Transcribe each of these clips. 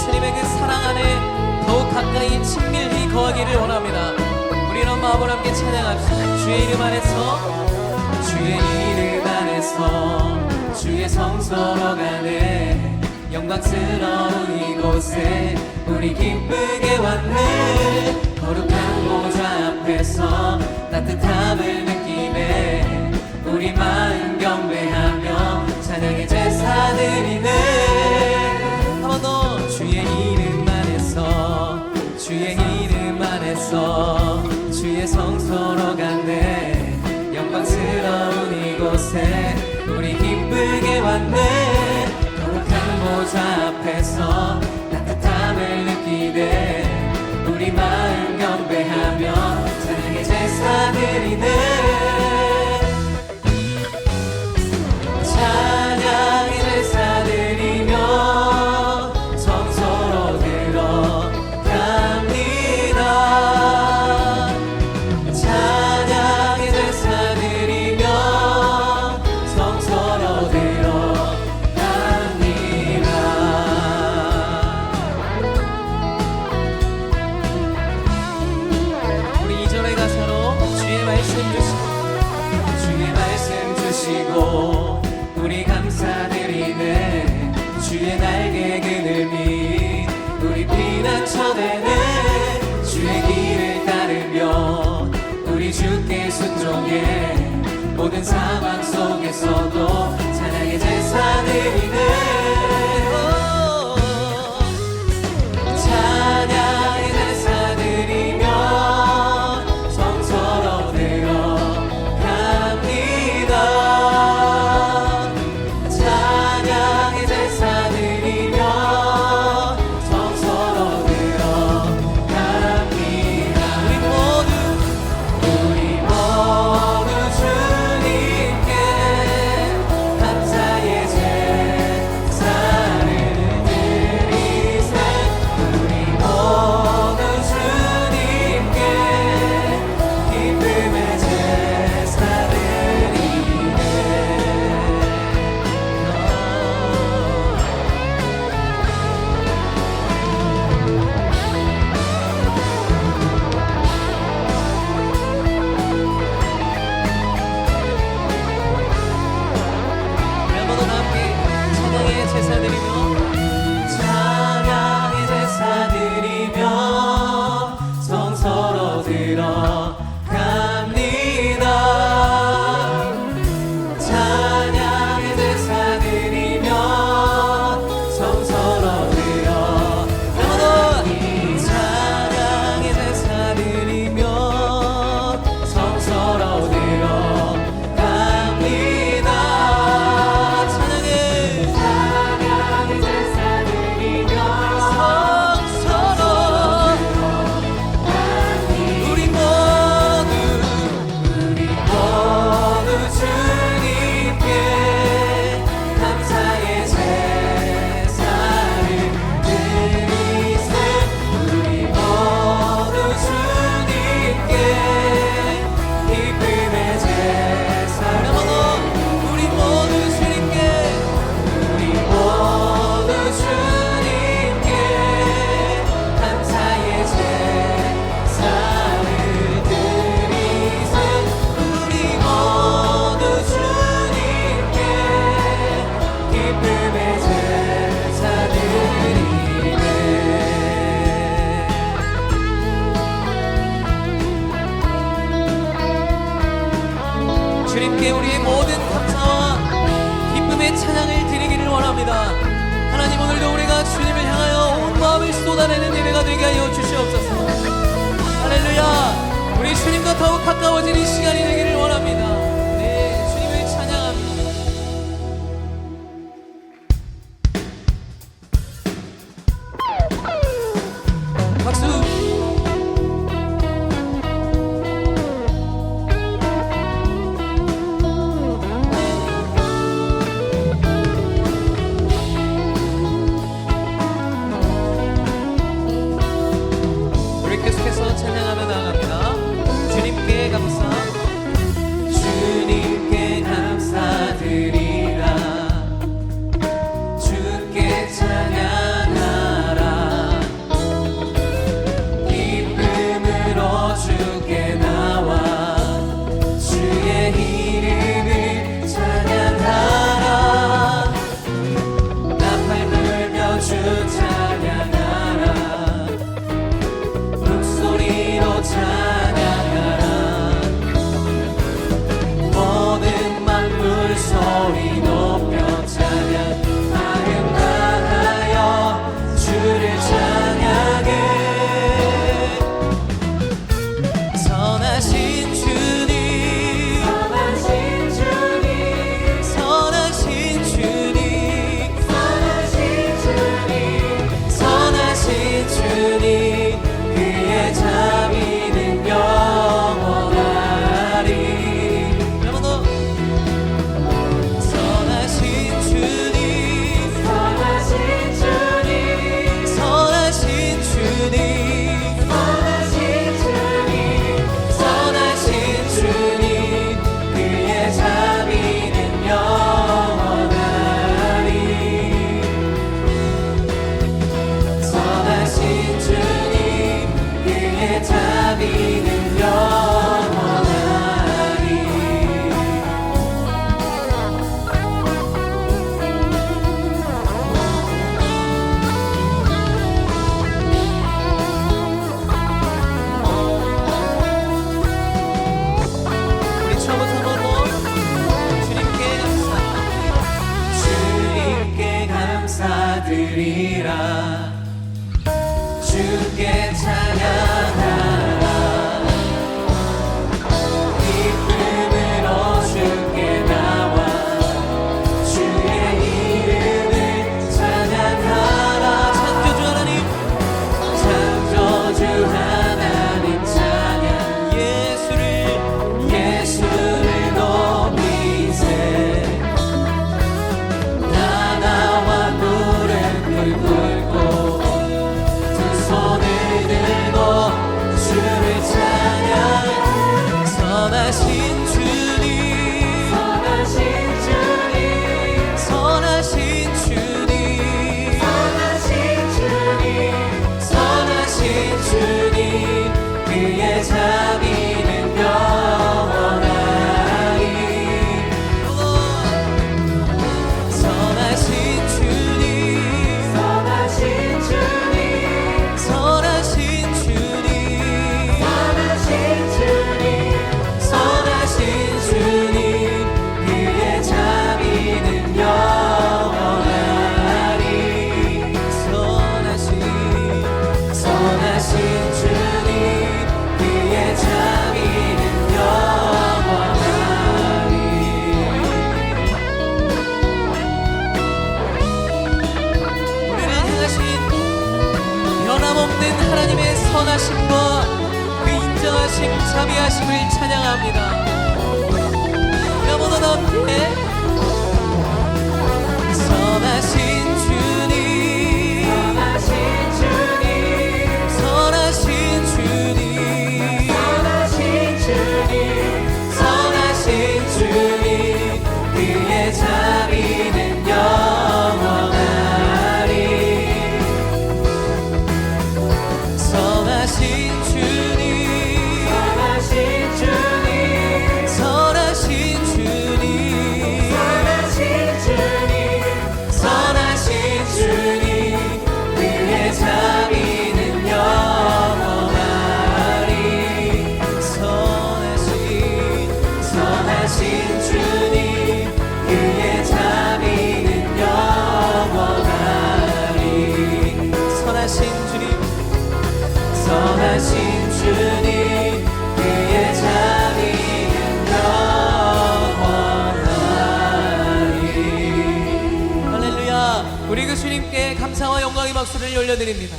주님의 그 사랑 안에 더욱 가까이 친밀히 거하기를 원합니다. 우리는 마음을 함께 찬양합시다. 주의 이름 안에서 주의 이름 안에서 주의 성서로 가네 영광스러운 이곳에 우리 기쁘게 왔네 거룩한 보좌 앞에서 따뜻함을 느끼네 우리 마음 경배하며 찬양의 제사드리 Amen. 되게 하여 주시옵소서. 할렐루야. 우리 주님과 더욱 가까워지는 시간이 되기를 이로 참 받으리라. 주께 찬 인도하심 자비하심을 찬양합니다. 나보다 낫게 영원하리. 선하신 주 주님께 감사와 영광의 박수를 올려드립니다.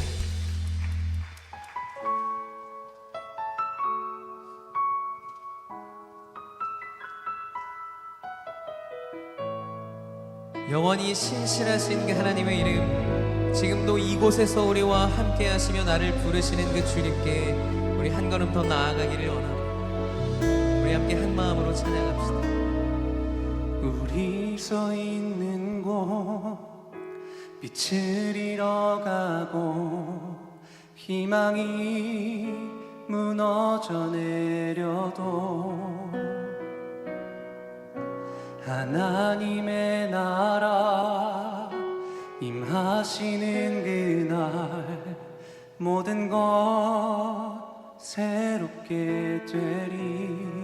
영원히 신실하신 그 하나님의 이름. 지금도 이곳에서 우리와 함께 하시며 나를 부르시는 그 주님께 우리 한 걸음 더 나아가기를 원합니다. 우리 함께 한 마음으로 찬양합시다. 우리 서 있는 곳 빛을 잃어가고 희망이 무너져 내려도 하나님의 나라 임하시는 그날 모든 것 새롭게 되리.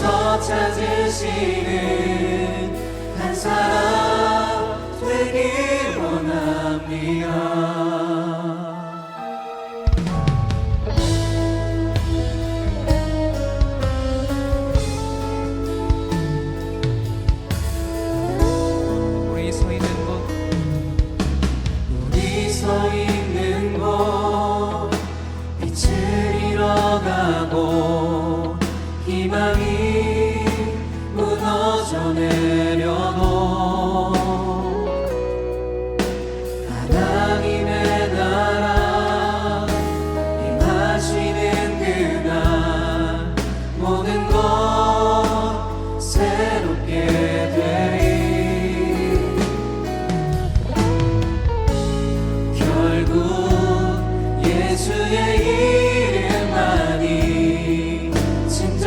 땅에서 찾으시는 한 사람 되길 원합니다.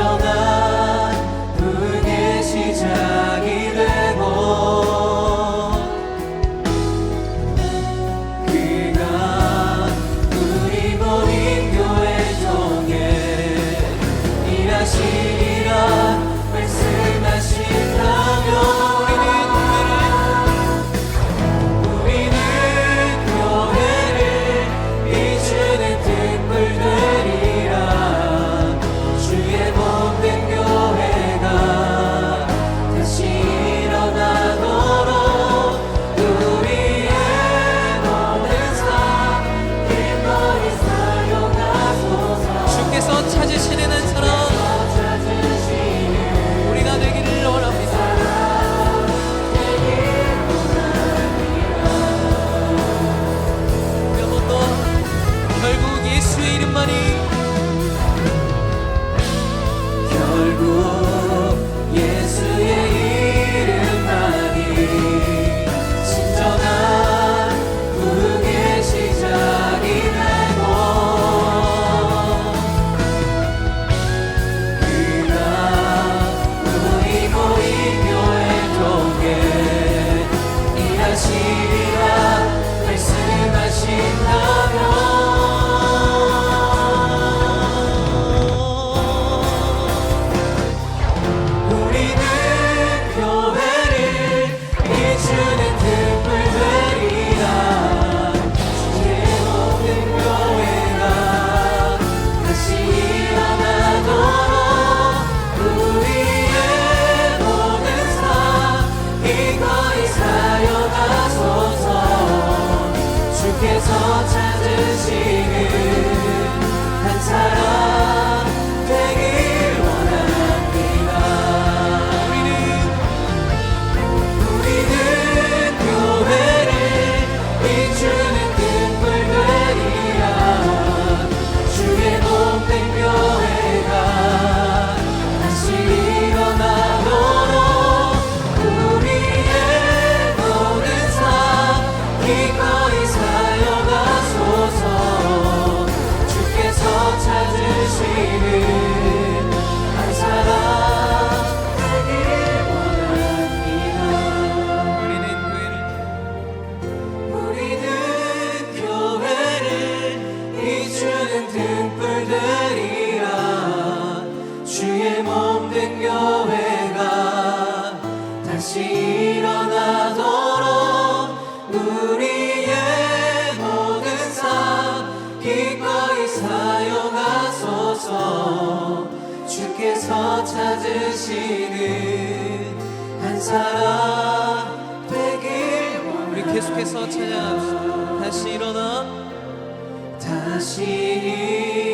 shall 교회가 다시 일어나도록 우리의 모든 삶 기꺼이 사용하소서. 주께서 찾으시는 한 사람 되길 우리 계속해서 찬양 다시 일어나. 다시 일어나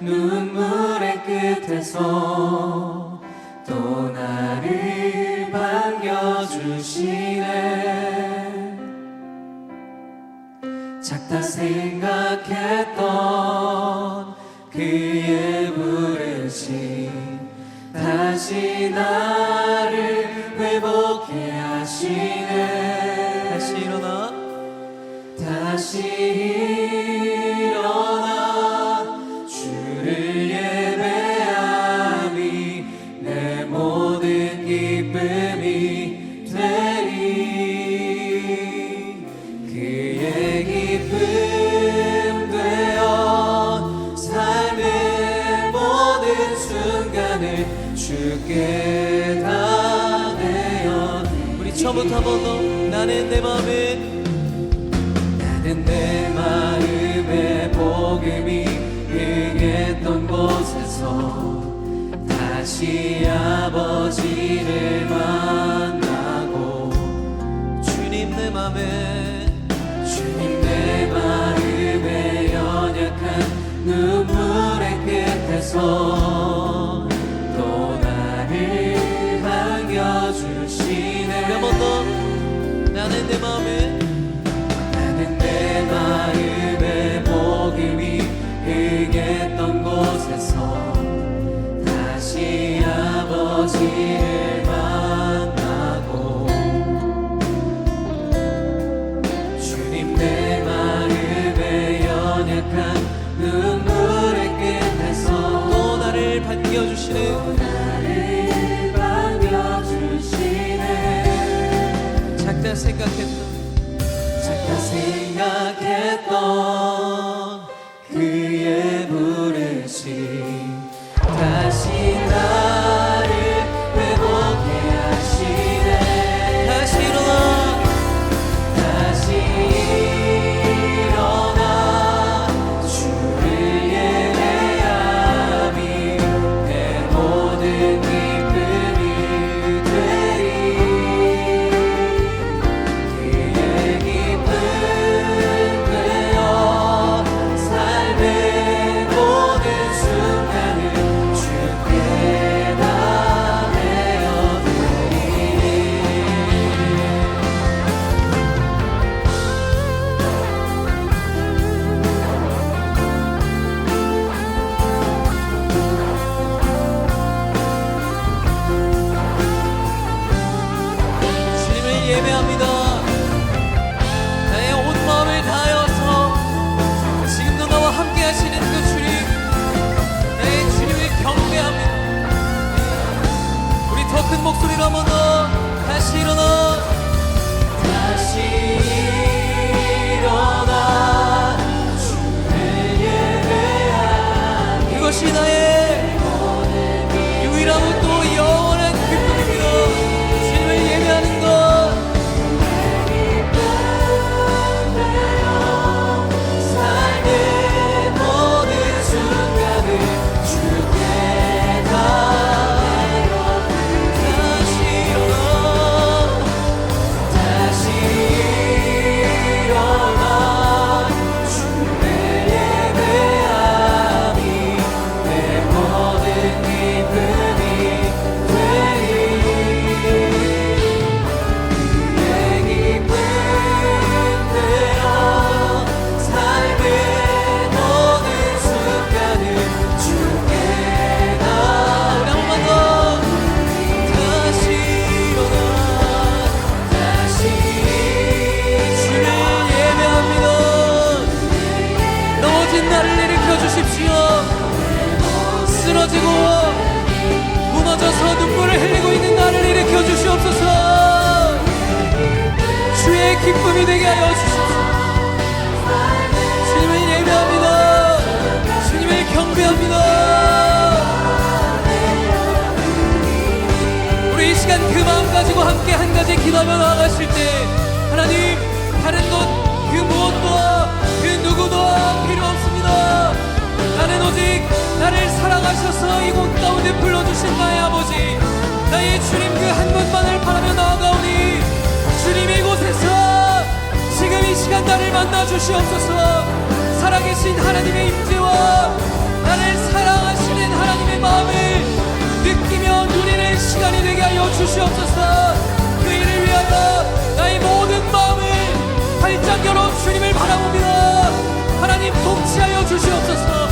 눈물의 끝에서 또 나를 반겨주시네. 작다 생각했던 그의 부르심 다시 나를 회복해 하시네 우리 처음부터 한번 더 나는 내 마음에 나는 내 마음의 복음이 응했던 곳에서 다시 아버지를 만나고 주님 내 마음에 주님 내 마음의 연약한 눈물의 끝에서 Yarın demamı 생각 기쁨이 되게 하여 주십시오. 주님을 예배합니다. 주님을 경배합니다. 우리 이 시간 그 마음 가지고 함께 한 가지 기도하며 나아가실 때 하나님 다른 것 그 무엇도 그 누구도 필요 없습니다 나는 오직 나를 사랑하셔서 이곳 가운데 불러주신 나의 아버지 나의 주님 그 한 분만을 바라며 주시옵소서. 살아계신 하나님의 임재와 나를 사랑하시는 하나님의 마음을 느끼며 누리는 시간이 되게 하여 주시옵소서. 그 일을 위하여 나의 모든 마음을 활짝 열어 주님을 바라봅니다. 하나님 통치하여 주시옵소서.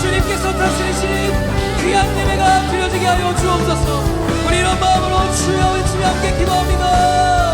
주님께서 다스리신 그 귀한 예배가 드려지게 하여 주옵소서. 우리 이런 마음으로 주여 외치며 함께 기도합니다.